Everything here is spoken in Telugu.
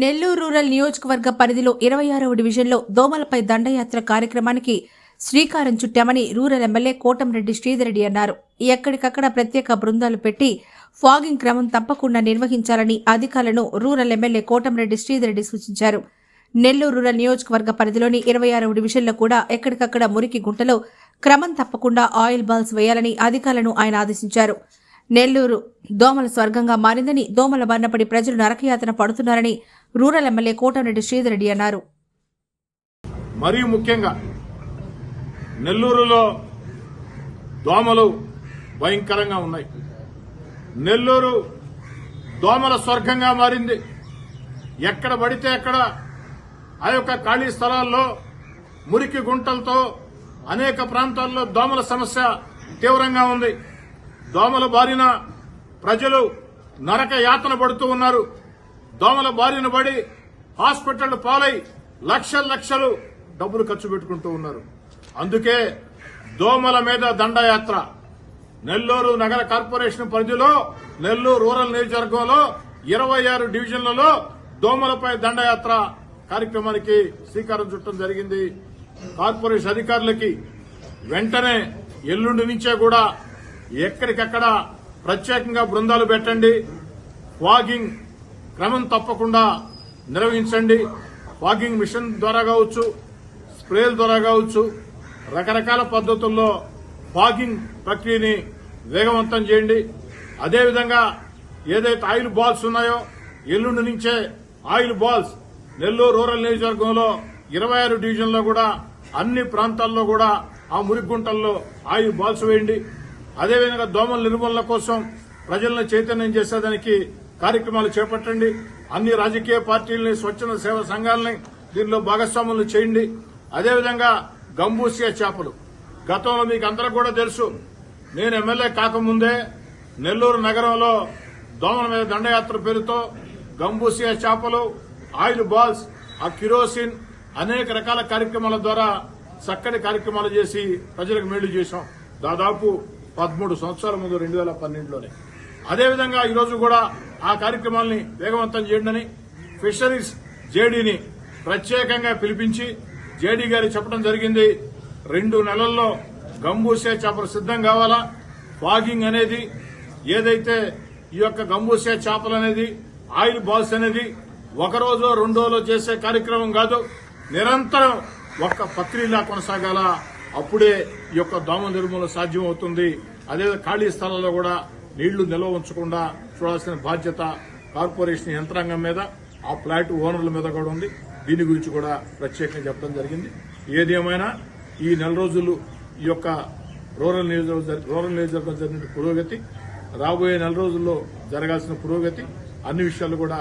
నెల్లూరు రూరల్ నియోజకవర్గ పరిధిలో ఇరవై ఆరవ డివిజన్లో దోమలపై దండయాత్ర కార్యక్రమానికి శ్రీకారం చుట్టామని రూరల్ ఎమ్మెల్యే కోటంరెడ్డి శ్రీధరెడ్డి అన్నారు. ఎక్కడికక్కడ ప్రత్యేక బృందాలు పెట్టి ఫాగింగ్ క్రమం తప్పకుండా నిర్వహించాలని అధికారులను రూరల్ ఎమ్మెల్యే కోటంరెడ్డి శ్రీధరెడ్డి సూచించారు. నెల్లూరు రూరల్ నియోజకవర్గ పరిధిలోని ఇరవై ఆరవ డివిజన్లో కూడా ఎక్కడికక్కడ మురికి గుంటలో క్రమం తప్పకుండా ఆయిల్ బాల్స్ వేయాలని అధికారులను ఆయన ఆదేశించారు. నెల్లూరు. దోమల స్వర్గంగా మారిందని దోమల బారినపడి ప్రజలు నరకయాతన పడుతున్నారని రూరల్ ఎమ్మెల్యే కోటంరెడ్డి శ్రీధరెడ్డి అన్నారు. మరియు ముఖ్యంగా నెల్లూరులో దోమలు భయంకరంగా ఉన్నాయి. నెల్లూరు దోమల స్వర్గంగా మారింది. ఎక్కడ పడితే అక్కడ ఆ యొక్క ఖాళీ స్థలాల్లో మురికి గుంటలతో అనేక ప్రాంతాల్లో దోమల సమస్య తీవ్రంగా ఉంది. దోమల బారిన ప్రజలు నరక యాతన పడుతూ ఉన్నారు. దోమల బారిన పడి హాస్పిటల్ పాలై లక్షల లక్షలు డబ్బులు ఖర్చు పెట్టుకుంటూ ఉన్నారు. అందుకే దోమల మీద దండయాత్ర. నెల్లూరు నగర కార్పొరేషన్ పరిధిలో నెల్లూరు రూరల్ నియోజకవర్గంలో ఇరవై ఆరు డివిజన్లలో దోమలపై దండయాత్ర కార్యక్రమానికి శ్రీకారం చుట్టడం జరిగింది. కార్పొరేషన్ అధికారులకి వెంటనే ఎల్లుండి నుంచే కూడా ఎక్కడికక్కడ ప్రత్యేకంగా బృందాలు పెట్టండి. వాగింగ్ క్రమం తప్పకుండా నిర్వహించండి. వాగింగ్ మిషన్ ద్వారా కావచ్చు స్ప్రేల ద్వారా కావచ్చు రకరకాల పద్ధతుల్లో వాగింగ్ ప్రక్రియని వేగవంతం చేయండి. అదేవిధంగా ఏదైతే ఆయిల్ బాల్స్ ఉన్నాయో ఎల్లుండి నుంచే ఆయిల్ బాల్స్ నెల్లూరు రూరల్ నియోజకవర్గంలో ఇరవై ఆరు డివిజన్లో కూడా అన్ని ప్రాంతాల్లో కూడా ఆ మురిగుంటల్లో ఆయిల్ బాల్స్ వేయండి. అదేవిధంగా దోమల నిర్మూలన కోసం ప్రజలను చైతన్యం చేసేదానికి కార్యక్రమాలు చేపట్టండి. అన్ని రాజకీయ పార్టీలని స్వచ్ఛంద సేవా సంఘాలని దీనిలో భాగస్వాములు చేయండి. అదేవిధంగా గంబూసియా చేపలు. గతంలో మీకు అందరూ కూడా తెలుసు నేను ఎమ్మెల్యే కాకముందే నెల్లూరు నగరంలో దోమల మీద దండయాత్ర పేరుతో గంబూసియా చేపలు ఆయిల్ బాల్స్ ఆ కిరోసిన్ అనేక రకాల కార్యక్రమాల ద్వారా చక్కటి కార్యక్రమాలు చేసి ప్రజలకు మేలు చేశాం. దాదాపు పదమూడు సంవత్సరాల ముందు రెండు వేల పన్నెండులోనే అదేవిధంగా ఈరోజు కూడా ఆ కార్యక్రమాల్ని వేగవంతం చేయండి ఫిషరీస్ జేడీని ప్రత్యేకంగా పిలిపించి జేడీ గారి చెప్పడం జరిగింది. రెండు నెలల్లో గంబూసే చేపలు సిద్ధం కావాలా? ఫాగింగ్ అనేది ఏదైతే ఈ యొక్క గంబూసే చేపలు అనేది ఆయిల్ బాల్స్ అనేది ఒక రోజు రెండు రోజులు చేసే కార్యక్రమం కాదు నిరంతరం ఒక్క పత్రిలా కొనసాగాల? అప్పుడే ఈ యొక్క దోమ నిర్మూలన సాధ్యం అవుతుంది అదే ఖాళీ స్థలాల్లో కూడా నీళ్ళు నిల్వ ఉంచకుండా చూడాల్సిన బాధ్యత కార్పొరేషన్ యంత్రాంగం మీద ఆ ఫ్లాట్ ఓనర్ల మీద కూడా ఉంది. దీని గురించి కూడా ప్రత్యేకంగా చెప్పడం జరిగింది. ఏది ఏమైనా ఈ నెల రోజులు ఈ యొక్క రూరల్ నియోజకవర్గం రూరల్ నియోజకవర్గం జరిగిన పురోగతి రాబోయే నెల రోజుల్లో జరగాల్సిన పురోగతి అన్ని విషయాలు కూడా